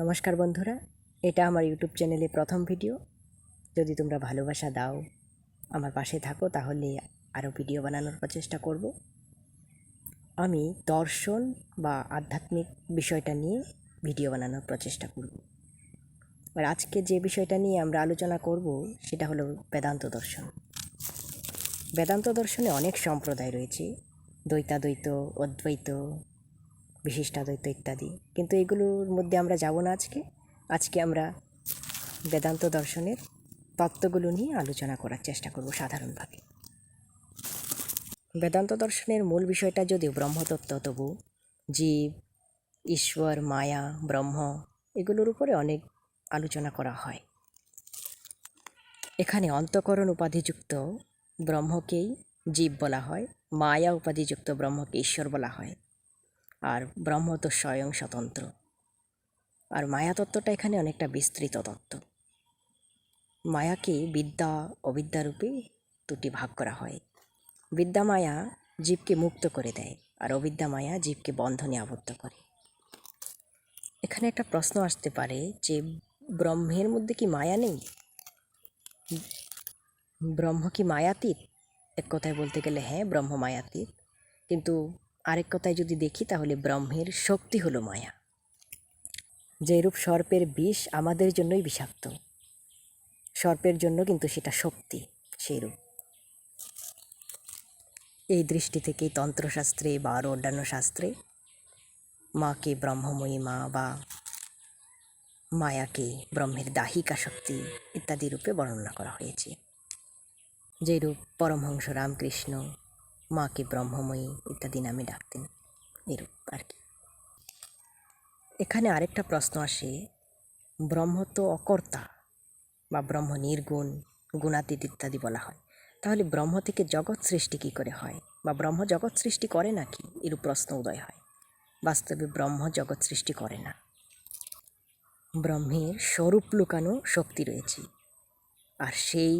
নমস্কার বন্ধুরা, এটা আমার ইউটিউব চ্যানেলে প্রথম ভিডিও যদি তোমরা ভালোবাসা দাও, আমার পাশে থাকো, তাহলে আরও ভিডিও বানানোর প্রচেষ্টা করব। আমি দর্শন বা আধ্যাত্মিক বিষয়টা নিয়ে ভিডিও বানানোর প্রচেষ্টা করব। আর আজকে যে বিষয়টা নিয়ে আমরা আলোচনা করব, সেটা হলো বেদান্ত দর্শন। বেদান্ত দর্শনে অনেক সম্প্রদায় রয়েছে। দ্বৈতাদ্বৈত, অদ্বৈত বিশিষ্টাদ্বৈত ইত্যাদি। কিন্তু এগুলোর মধ্যে আমরা যাব না আজকে। আজকে আমরা বেদান্ত দর্শনের তত্ত্বগুলো নিয়ে আলোচনা করার চেষ্টা করব সাধারণভাবে। বেদান্ত দর্শনের মূল বিষয়টা যদিও ব্রহ্মতত্ত্ব, তবু জীব, ঈশ্বর, মায়া, ব্রহ্ম এগুলোর উপরে অনেক আলোচনা করা হয়। এখানে অন্তকরণ উপাধিযুক্ত ব্রহ্মকেই জীব বলা হয়, মায়া উপাধিযুক্ত ব্রহ্মকে ঈশ্বর বলা হয়। আর ব্রহ্ম তো স্বয়ং স্বতন্ত্র। আর মায়া তত্ত্বটা এখানে অনেকটা বিস্তৃত তত্ত্ব। মায়াকে বিদ্যা, অবিদ্যারূপে দুটি ভাগ করা হয়। বিদ্যা মায়া জীবকে মুক্ত করে দেয় আর অবিদ্যা মায়া জীবকে বন্ধনে আবদ্ধ করে। এখানে একটা প্রশ্ন আসতে পারে যে, ব্রহ্মের মধ্যে কি মায়া নেই? ব্রহ্ম কি মায়াতীত? এক কথায় বলতে গেলে হ্যাঁ ব্রহ্ম মায়াতীত। কিন্তু আরেক কথায় যদি দেখি, তাহলে ব্রহ্মের শক্তি হলো মায়া। যেরূপ সর্পের বিষ আমাদের জন্যই বিষাক্ত, সর্পের জন্য কিন্তু সেটা শক্তি সেইরূপ। এই দৃষ্টি থেকেই তন্ত্রশাস্ত্রে বা আরও অন্যান্য শাস্ত্রে মাকে ব্রহ্মময়ী মা বা মায়াকে ব্রহ্মের দাহিকা শক্তি ইত্যাদি রূপে বর্ণনা করা হয়েছে। যেরূপ পরমহংস রামকৃষ্ণ মাকে ব্রহ্মময়ী ইত্যাদি নামে ডাকতেন, এরূপ আর কি। এখানে আরেকটা প্রশ্ন আসে, ব্রহ্ম তো অকর্তা বা ব্রহ্ম নির্গুণ, গুণাতীত ইত্যাদি বলা হয়। তাহলে ব্রহ্ম থেকে জগৎ সৃষ্টি কী করে হয় বা ব্রহ্ম জগৎ সৃষ্টি করে নাকি, এরূপ প্রশ্ন উদয় হয়। বাস্তবে ব্রহ্ম জগৎ সৃষ্টি করে না। ব্রহ্মের স্বরূপ লুকানো শক্তি রয়েছে, আর সেই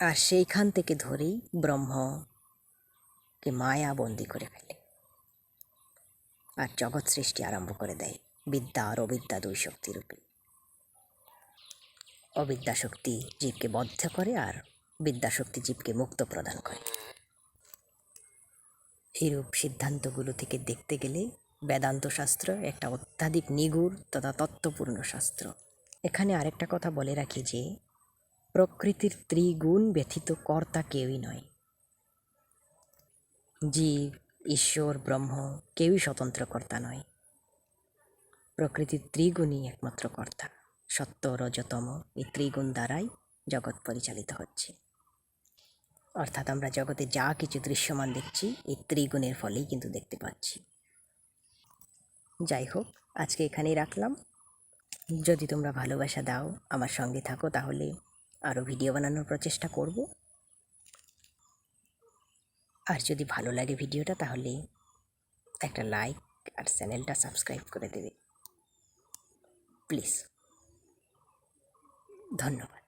আর সেইখান থেকে ধরেই ব্রহ্মকে মায়া বন্দি করে ফেলে। আর জগৎ সৃষ্টি আরম্ভ করে দেয় বিদ্যা আর অবিদ্যা দুই শক্তিরূপে অবিদ্যা শক্তি জীবকে বদ্ধ করে আর বিদ্যা শক্তি জীবকে মুক্ত প্রদান করে। এরূপ সিদ্ধান্তগুলো থেকে দেখতে গেলে বেদান্ত শাস্ত্র একটা অত্যাধিক নিগুড় তথা তত্ত্বপূর্ণ শাস্ত্র। এখানে আরেকটা কথা বলে রাখি যে প্রকৃতির ত্রিগুণ ব্যথিত কর্তা কেউই নয়। জীব, ঈশ্বর, ব্রহ্ম কেউই স্বতন্ত্র কর্তা নয়। প্রকৃতির ত্রিগুণই একমাত্র কর্তা। সত্য রজতম এই ত্রিগুণ দ্বারাই জগৎ পরিচালিত হচ্ছে। অর্থাৎ আমরা জগতে যা কিছু দৃশ্যমান দেখছি, এই ত্রিগুণের ফলেই কিন্তু দেখতে পাচ্ছি। যাই হোক, আজকে এখানেই রাখলাম। যদি তোমরা ভালোবাসা দাও, আমার সঙ্গে থাকো তাহলে আরও ভিডিও বানানোর প্রচেষ্টা করব। আর যদি ভালো লাগে ভিডিওটা, তাহলে একটা লাইক আর চ্যানেলটা সাবস্ক্রাইব করে দেবে। প্লিজ। ধন্যবাদ।